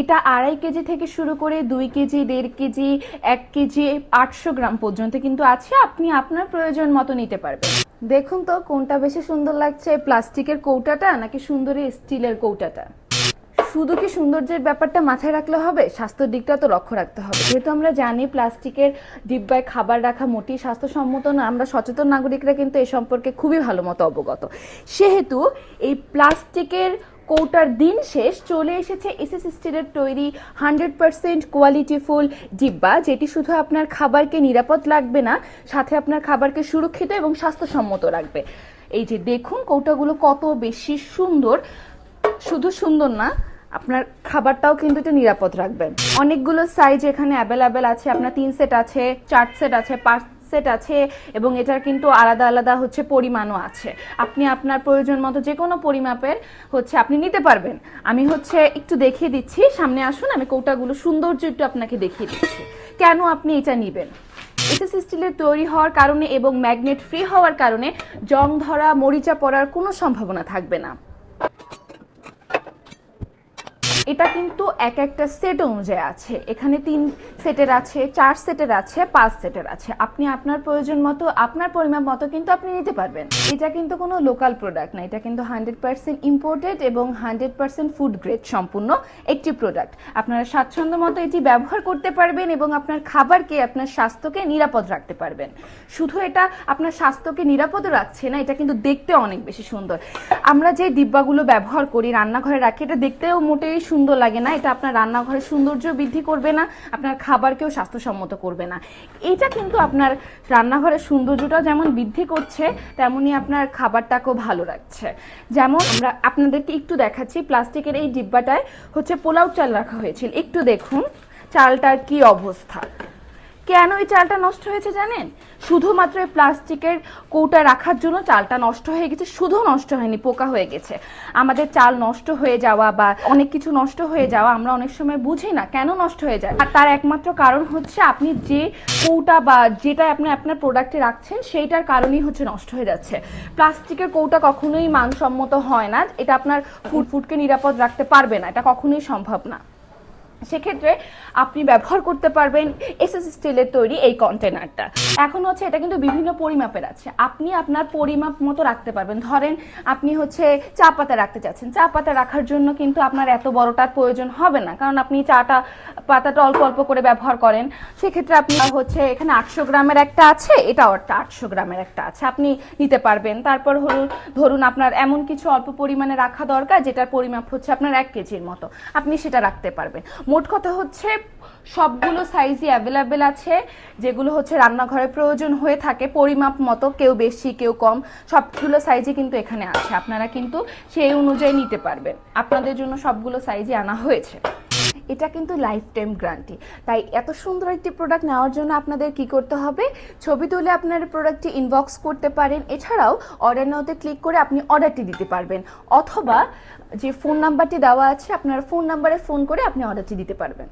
এটা আড়াই কেজি থেকে শুরু করে দুই কেজি, দেড় কেজি, এক কেজি, আটশো গ্রাম পর্যন্ত কিন্তু আছে। আপনি আপনার প্রয়োজন মতো নিতে পারবেন। দেখুন তো, কোনটা বেশি সুন্দর লাগছে? প্লাস্টিকের কৌটাটা নাকি সুন্দরী স্টিলের কৌটাটা? শুধু কি সৌন্দর্যের ব্যাপারটা মাথায় রাখলে হবে? স্বাস্থ্যের দিকটা তো লক্ষ্য রাখতে হবে। যেহেতু আমরা জানি প্লাস্টিকের ডিব্বায় খাবার রাখা মোটেই স্বাস্থ্যসম্মত না, আমরা সচেতন নাগরিকরা কিন্তু এ সম্পর্কে খুবই ভালো মতো অবগত। সেহেতু এই প্লাস্টিকের কৌটার দিন শেষ চলে এসেছে এসএস স্টিলের তৈরি হান্ড্রেড পার্সেন্ট কোয়ালিটিফুল ডিব্বা, যেটি শুধু আপনার খাবারকে নিরাপদ লাগবে না, সাথে আপনার খাবারকে সুরক্ষিত এবং স্বাস্থ্যসম্মত রাখবে। এই যে দেখুন, কৌটাগুলো কত বেশি সুন্দর। শুধু সুন্দর না, আপনার খাবারটাও কিন্তু এটা নিরাপদ রাখবেন অনেকগুলো সাইজ এখানে অ্যাভেলেবেল আছে, আপনার তিন সেট আছে, চার সেট আছে, পাঁচ সেট আছে এবং এটার কিন্তু আলাদা আলাদা হচ্ছে পরিমাণও আছে। আপনি আপনার প্রয়োজন মতো যে কোনো পরিমাপের হচ্ছে আপনি নিতে পারবেন। আমি হচ্ছে একটু দেখিয়ে দিচ্ছি। সামনে আসুন, আমি কৌটাগুলো সৌন্দর্য একটু আপনাকে দেখিয়ে দিচ্ছি। কেন আপনি এটা নেবেন? এসএস স্টিলের তৈরি হওয়ার কারণে এবং ম্যাগনেট ফ্রি হওয়ার কারণে জং ধরা, মরিচা পড়ার কোনো সম্ভাবনা থাকবে না। এটা কিন্তু এক একটা সেট অনুযায়ী আছে। এখানে তিন সেটের আছে, চার সেটের আছে, পাঁচ সেটের আছে। আপনি আপনার প্রয়োজন মতো, আপনার পরিমাপ মতো কিন্তু আপনি নিতে পারবেন। এটা কিন্তু কোনো লোকাল প্রোডাক্ট না। এটা কিন্তু হান্ড্রেড পার্সেন্ট ইম্পোর্টেড এবং হান্ড্রেড পার্সেন্ট ফুড গ্রেড সম্পূর্ণ একটি প্রোডাক্ট আপনারা স্বাচ্ছন্দ্য মতো এটি ব্যবহার করতে পারবেন এবং আপনার খাবারকে, আপনার স্বাস্থ্যকে নিরাপদ রাখতে পারবেন। শুধু এটা আপনার স্বাস্থ্যকে নিরাপদ রাখছে না, এটা কিন্তু দেখতে অনেক বেশি সুন্দর। আমরা যে ডিব্বাগুলো ব্যবহার করি, রান্নাঘরে রাখি, এটা দেখতেও মোটেই সুন্দর লাগে না, এটা আপনার রান্নাঘরের সৌন্দর্য বৃদ্ধি করবে না, আপনার খাবারকেও স্বাস্থ্যসম্মত করবে না। এটা কিন্তু আপনার রান্নাঘরের সৌন্দর্যটা যেমন বৃদ্ধি করছে, তেমনি আপনার খাবারটাকেও ভালো রাখছে। যেমন আমরা আপনাদেরকে একটু দেখাচ্ছি, প্লাস্টিকের এই ডিব্বাটায় হচ্ছে পোলাও চাল রাখা হয়েছিল। একটু দেখুন, চালটার কি অবস্থা। কেন এই চালটা নষ্ট হয়েছে জানেন? শুধুমাত্র এই প্লাস্টিকের কৌটা রাখার জন্য চালটা নষ্ট হয়ে গেছে, শুধু নষ্ট হয়নি, পোকা হয়ে গেছে। আমাদের চাল নষ্ট হয়ে যাওয়া বা অনেক কিছু নষ্ট হয়ে যাওয়া আমরা অনেক সময় বুঝি না কেন নষ্ট হয়ে যায়। আর তার একমাত্র কারণ হচ্ছে আপনি যে কৌটা বা যেটা আপনি আপনার প্রোডাক্টে রাখছেন, সেইটার কারণেই হচ্ছে নষ্ট হয়ে যাচ্ছে। প্লাস্টিকের কৌটা কখনোই মানসম্মত হয় না, এটা আপনার ফুড ফুডকে নিরাপদ রাখতে পারবে না, এটা কখনোই সম্ভব না। সেক্ষেত্রে আপনি ব্যবহার করতে পারবেন এসএস স্টিলের তৈরি এই কন্টেনারটা। এখন হচ্ছে এটা কিন্তু বিভিন্ন পরিমাপের আছে। আপনি আপনার পরিমাপ মতো রাখতে পারবেন। ধরেন আপনি হচ্ছে চা পাতা রাখতে চাচ্ছেন। চা পাতা রাখার জন্য কিন্তু আপনার এত বড়টার প্রয়োজন হবে না। কারণ আপনি চাটা, পাতাটা অল্প অল্প করে ব্যবহার করেন। সেক্ষেত্রে আপনি হচ্ছে এখানে আটশো গ্রামের একটা আছে, এটাও একটা আটশো গ্রামের একটা আছে। আপনি নিতে পারবেন। তারপর হলো, ধরুন আপনার এমন কিছু অল্প পরিমাণে রাখা দরকার, যেটার পরিমাপ হচ্ছে আপনার এক কেজির মতো। আপনি সেটা রাখতে পারবেন। মোট কথা হচ্ছে, সবগুলো সাইজই অ্যাভেলেবেল আছে, যেগুলো হচ্ছে রান্নাঘরে প্রয়োজন হয়ে থাকে, পরিমাপ মতো, কেউ বেশি, কেউ কম, সবগুলো সাইজই কিন্তু এখানে আছে। আপনারা কিন্তু সেই অনুযায়ী নিতে পারবেন। আপনাদের জন্য সবগুলো সাইজই আনা হয়েছে। এটা কিন্তু লাইফ টাইম গ্যারান্টি তাই এত সুন্দর একটি প্রোডাক্ট নেওয়ার জন্য আপনাদের কি করতে হবে? ছবি তুলে আপনার প্রোডাক্টটি ইনবক্স করতে পারেন। এছাড়াও অর্ডার নাওতে ক্লিক করে আপনি অর্ডারটি দিতে পারবেন। অথবা যে ফোন নাম্বারটি দেওয়া আছে, আপনার ফোন নাম্বারে ফোন করে আপনি অর্ডারটি দিতে পারবেন।